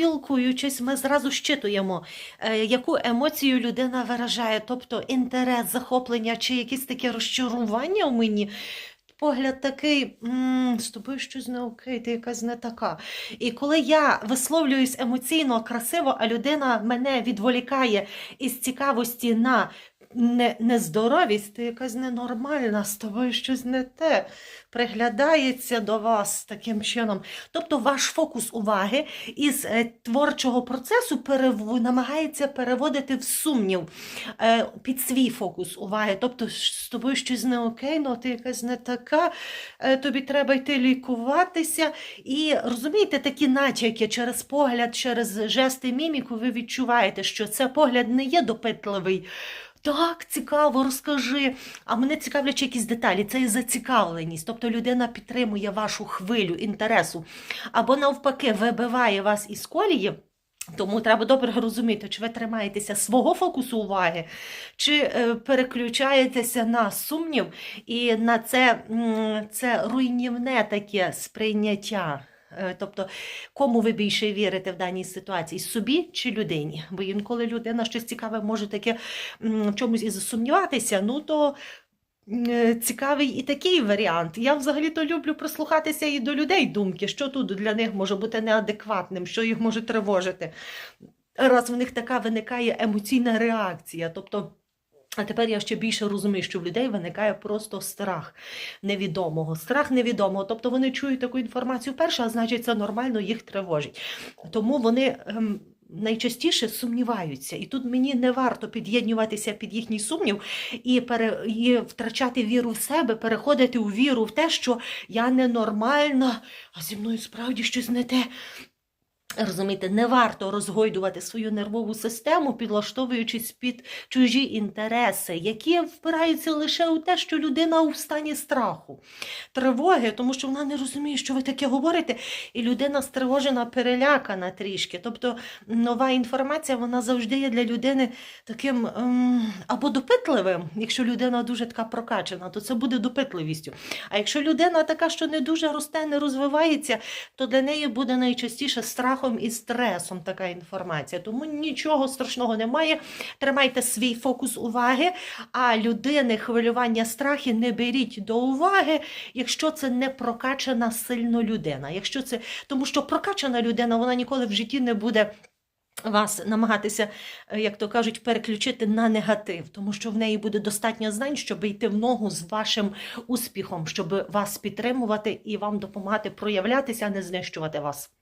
спілкуючись, ми зразу щитуємо, е, яку емоцію людина виражає, тобто інтерес, захоплення чи якісь таке розчарування у мені. Погляд такий, «М, з тобою щось не окей, ти якась не така. І коли я висловлююсь емоційно, красиво, а людина мене відволікає із цікавості на не, нездоровість, ти якась ненормальна, з тобою щось не те, приглядається до вас таким чином. Тобто ваш фокус уваги із е, творчого процесу перев... намагається переводити в сумнів е, під свій фокус уваги. Тобто з тобою щось не окей, ну ти якась не така, е, тобі треба йти лікуватися. І розумієте, такі натяки через погляд, через жести міміку, ви відчуваєте, що це погляд не є допитливий. Так, цікаво, розкажи. А мене цікавлять якісь деталі. Це і зацікавленість. Тобто людина підтримує вашу хвилю інтересу або навпаки вибиває вас із колії. Тому треба добре розуміти, чи ви тримаєтеся свого фокусу уваги, чи е, переключаєтеся на сумнів і на це, це руйнівне таке сприйняття. Е, Тобто, кому ви більше вірите в даній ситуації собі чи людині? Бо інколи людина щось цікаве може таке в чомусь і засумніватися, ну то е, цікавий і такий варіант. Я взагалі-то люблю прислухатися і до людей думки, що тут для них може бути неадекватним, що їх може тривожити. Раз в них така виникає емоційна реакція. Тобто. А тепер я ще більше розумію, що в людей виникає просто страх невідомого. Страх невідомого. Тобто вони чують таку інформацію перше, а значить, це нормально їх тривожить. Тому вони ем, найчастіше сумніваються. І тут мені не варто під'єднюватися під їхній сумнів і, пере, і втрачати віру в себе, переходити у віру в те, що я ненормальна, а зі мною справді щось не те. Розумієте, не варто розгойдувати свою нервову систему, підлаштовуючись під чужі інтереси, які впираються лише у те, що людина у стані страху, тривоги, тому що вона не розуміє, що ви таке говорите, і людина стривожена, перелякана трішки. Тобто нова інформація вона завжди є для людини таким ем, або допитливим. Якщо людина дуже така прокачана, то це буде допитливістю. А якщо людина така, що не дуже росте, не розвивається, то для неї буде найчастіше страхом і стресом така інформація. Тому нічого страшного немає. Тримайте свій фокус уваги, а людини хвилювання страхи не беріть до уваги, якщо це не прокачана сильно людина. Якщо це, тому що прокачана людина, вона ніколи в житті не буде. Вас намагатися, е, як то кажуть, переключити на негатив, тому що в неї буде достатньо знань, щоб йти в ногу з вашим успіхом, щоб вас підтримувати і вам допомагати проявлятися, а не знищувати вас.